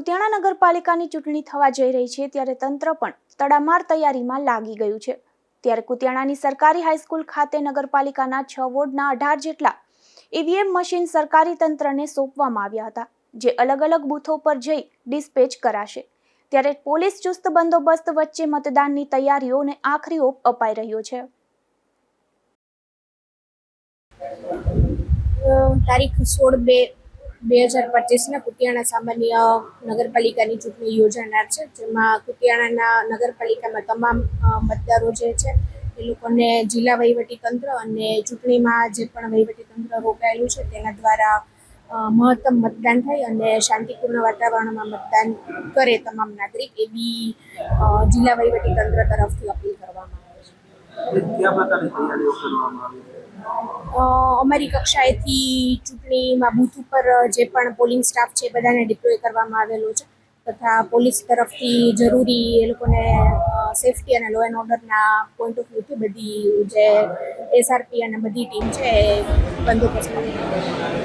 કુતિયાણા નગરપાલિકાની ચૂંટણી થવા જઈ રહી છે ત્યારે તંત્ર પણ તડામાર તૈયારીમાં લાગી ગયું છે. ત્યારે કુતિયાણાની સરકારી હાઈસ્કૂલ ખાતે નગરપાલિકાના છ વોર્ડના અઢાર જેટલા ઈવીએમ મશીન સરકારી તંત્રને સોંપવામાં આવ્યા હતા, જે અલગ અલગ બૂથો પર જઈ ડિસ્પેચ કરાશે. ત્યારે પોલીસ ચુસ્ત બંદોબસ્ત વચ્ચે મતદાનની તૈયારીઓને આખરી ઓપ અપાઈ રહ્યો છે. તારીખ સોળ બે બે હજાર પચીસના કુતિયાણા સામાન્ય નગરપાલિકાની ચૂંટણી યોજાનાર છે, જેમાં કુતિયાણાના નગરપાલિકામાં તમામ મતદારો જે છે, એ લોકોને જિલ્લા વહીવટી તંત્ર અને ચૂંટણીમાં જે પણ વહીવટી તંત્ર રોકાયેલું છે, તેના દ્વારા મહત્તમ મતદાન થાય અને શાંતિપૂર્ણ વાતાવરણમાં મતદાન કરે તમામ નાગરિક, એવી જિલ્લા વહીવટી તંત્ર તરફથી અપીલ કરવામાં અમારી કક્ષાએથી ચૂંટણીમાં બૂથ ઉપર જે પણ પોલિંગ સ્ટાફ છે બધાને ડિપ્લોય કરવામાં આવેલો છે. તથા પોલીસ તરફથી જરૂરી એ લોકોને સેફટી અને લો એન્ડ ઓર્ડરના પોઈન્ટ ઓફ વ્યૂથી બધી જે એસઆરપી અને બધી ટીમ છે એ બંદોબસ્ત